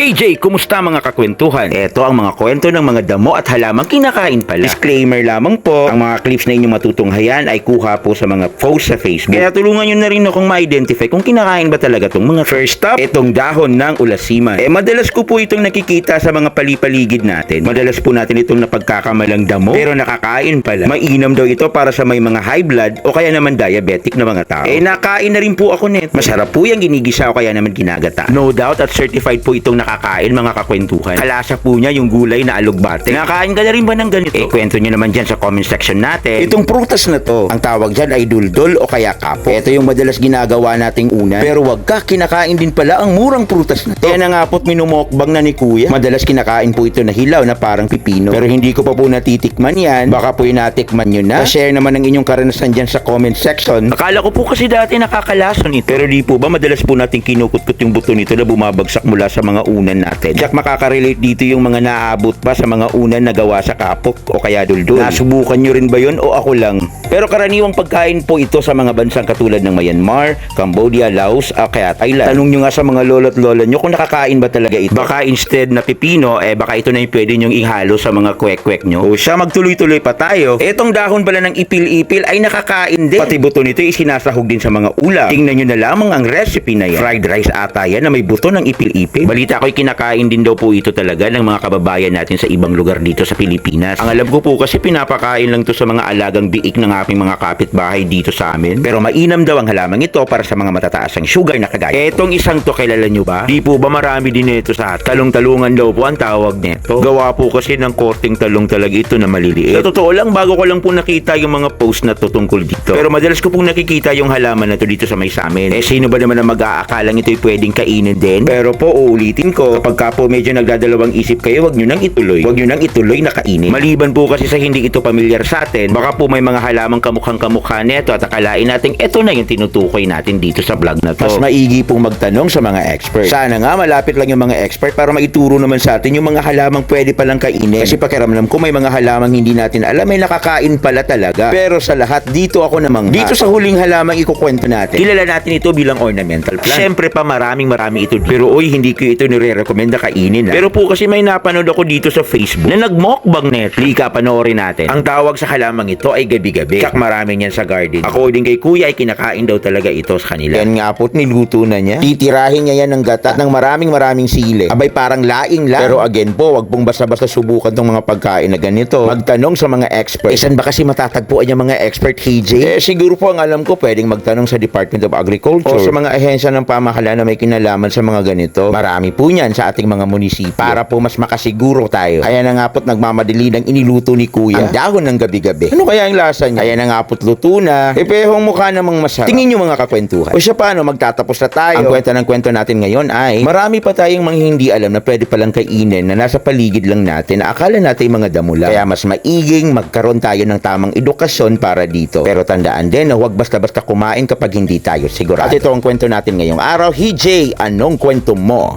Hey Jay, kumusta mga kakwentuhan? Ito ang mga kwento ng mga damo at halamang kinakain pala. Disclaimer lamang po, ang mga clips na inyong matutunghayan ay kuha po sa mga post sa Facebook. Kaya tulungan nyo na rin akong ma-identify kung kinakain ba talaga itong mga first up, itong dahon ng ulasiman. Eh madalas ko po itong nakikita sa mga palipaligid natin. Madalas po natin itong napagkakamalang damo, pero nakakain pala. Mainam daw ito para sa may mga high blood o kaya naman diabetic na mga tao. Eh nakain na rin po ako nito. Masarap po yung ginigisa o kaya naman ginagata. No doubt at certified po itong nakakain mga kakwentuhan. Kalasa po niya yung gulay na alugbate. Nakain ka na rin ba ng ganito? Eh kwento nyo naman dyan sa comment section natin. Itong prutas na to, ang tawag dyan ay duldol o kaya kapo. Ito yung madalas ginagawa nating una. Pero wag ka, kinakain din pala ang murang prutas na to. Kaya na nga po't minumokbang na ni kuya. Madalas kinakain po ito na hilaw na parang pipino. Pero hindi ko pa po natitikman yan. Baka po natikman nyo na. share naman ang inyong karanasan dyan sa comment section. Akala ko po kasi dati nakakalason ito. Pero di po ba madalas po natin kinukutkot yung buto nito na bumabagsak mula sa mga unan natin. Jack makaka-relate dito yung mga naaabot pa sa mga unan na gawa sa kapok o kaya duldul. Nasubukan nyo rin ba yun o ako lang? Pero karaniwang pagkain po ito sa mga bansang katulad ng Myanmar, Cambodia, Laos, o kaya Thailand. Tanong nyo nga sa mga lolo't lola nyo kung nakakain ba talaga ito. Baka instead na pipino, eh baka ito na yung pwede nyong ihalo sa mga kwek-kwek nyo. O siya magtuloy-tuloy pa tayo. Etong dahon pala ng ipil-ipil ay nakakain din. Pati buto nito ay sinasahog din sa mga ulam. Tingnan nyo na lamang ang recipe na yan. Fried rice ata yan na may buto ng ipil-ipil. Balita ko'y kinakain din daw po ito talaga ng mga kababayan natin sa ibang lugar dito sa Pilipinas. Ang alam ko po kasi pinapakain lang to sa mga alagang biik ng aking mga kapitbahay dito sa amin. Pero mainam daw ang halamang ito para sa mga matataas ang sugar na kagaya. Etong isang to kilala nyo ba? Di po ba marami din ito sa? Talong-talungan daw po ang tawag nito. Gawa po kasi ng korting talong talaga ito na maliliit. Sa totoo lang, bago ko lang po nakita yung mga post na to tungkol dito. Pero madalas ko pong nakikita yung halaman na to dito sa may samin. Eh sino ba naman ang mag-aakalang ito'y pwedeng kainin din? Pero po uulitin ko, kapag ka po medyo nagdadalawang isip kayo, wag nyo nang ituloy. Wag nyo nang ituloy na kainin. Maliban po kasi sa hindi ito pamilyar sa atin, baka po may mga halamang kamukhang kamukha neto at akalain natin ito na yung tinutukoy natin dito sa vlog na to. Mas maigi pong magtanong sa mga expert. Sana nga malapit lang yung mga expert para maituro naman sa atin yung mga halamang pwede palang kainin. Kasi pakiramdam ko may mga halamang hindi natin alam may nakakain pala talaga. Pero sa lahat dito ako namang dito sa huling halamang ikukwento natin. Kilala natin ito bilang ornamental plant. Siyempre pa maraming marami ito. Pero oy hindi ko ito nire-recommenda kainin. ah. Pero po kasi may napanood ako dito sa Facebook na nagmokbang Netflix ka panoorin natin. Ang tawag sa halamang ito ay gabi-gabi. Kak marami niyan sa garden. According kay kuya ay kinakain daw talaga ito sa kanila. Yan nga po't niluto na niya. Titirahin niya yan ng gata ng maraming maraming sili. Abay parang laing lang. Pero again po, wag pong basta-basta subukan tong mga pagkain na ganito. Magtanong sa mga expert. Eh, saan ba kasi matatagpuan yung mga expert, KJ? Eh, siguro po ang alam ko, pwedeng magtanong sa Department of Agriculture o sa mga ahensya ng pamahalaan na may kinalaman sa mga ganito. Marami po niyan sa ating mga munisipyo para po mas makasiguro tayo. Kaya na nga po't nagmamadali ng iniluto ni Kuya. Ang dahon ng gabi-gabi. Ano kaya ang lasa niya? Kaya na nga po't luto na. Eh, pehong mukha namang masarap. Tingin niyo mga kakwentuhan. O siya paano, magtatapos na tayo. Ang kwento ng kwento natin ngayon ay marami pa tayong mga hindi alam na pwede palang kainin na nasa paligid lang natin na akala natin mga damo lang. Kaya mas maiging magkaroon tayo ng tamang edukasyon para dito. Pero tandaan din na huwag basta-basta kumain kapag hindi tayo sigurado. At ito ang kwento natin ngayong araw. HJ, anong kwento mo?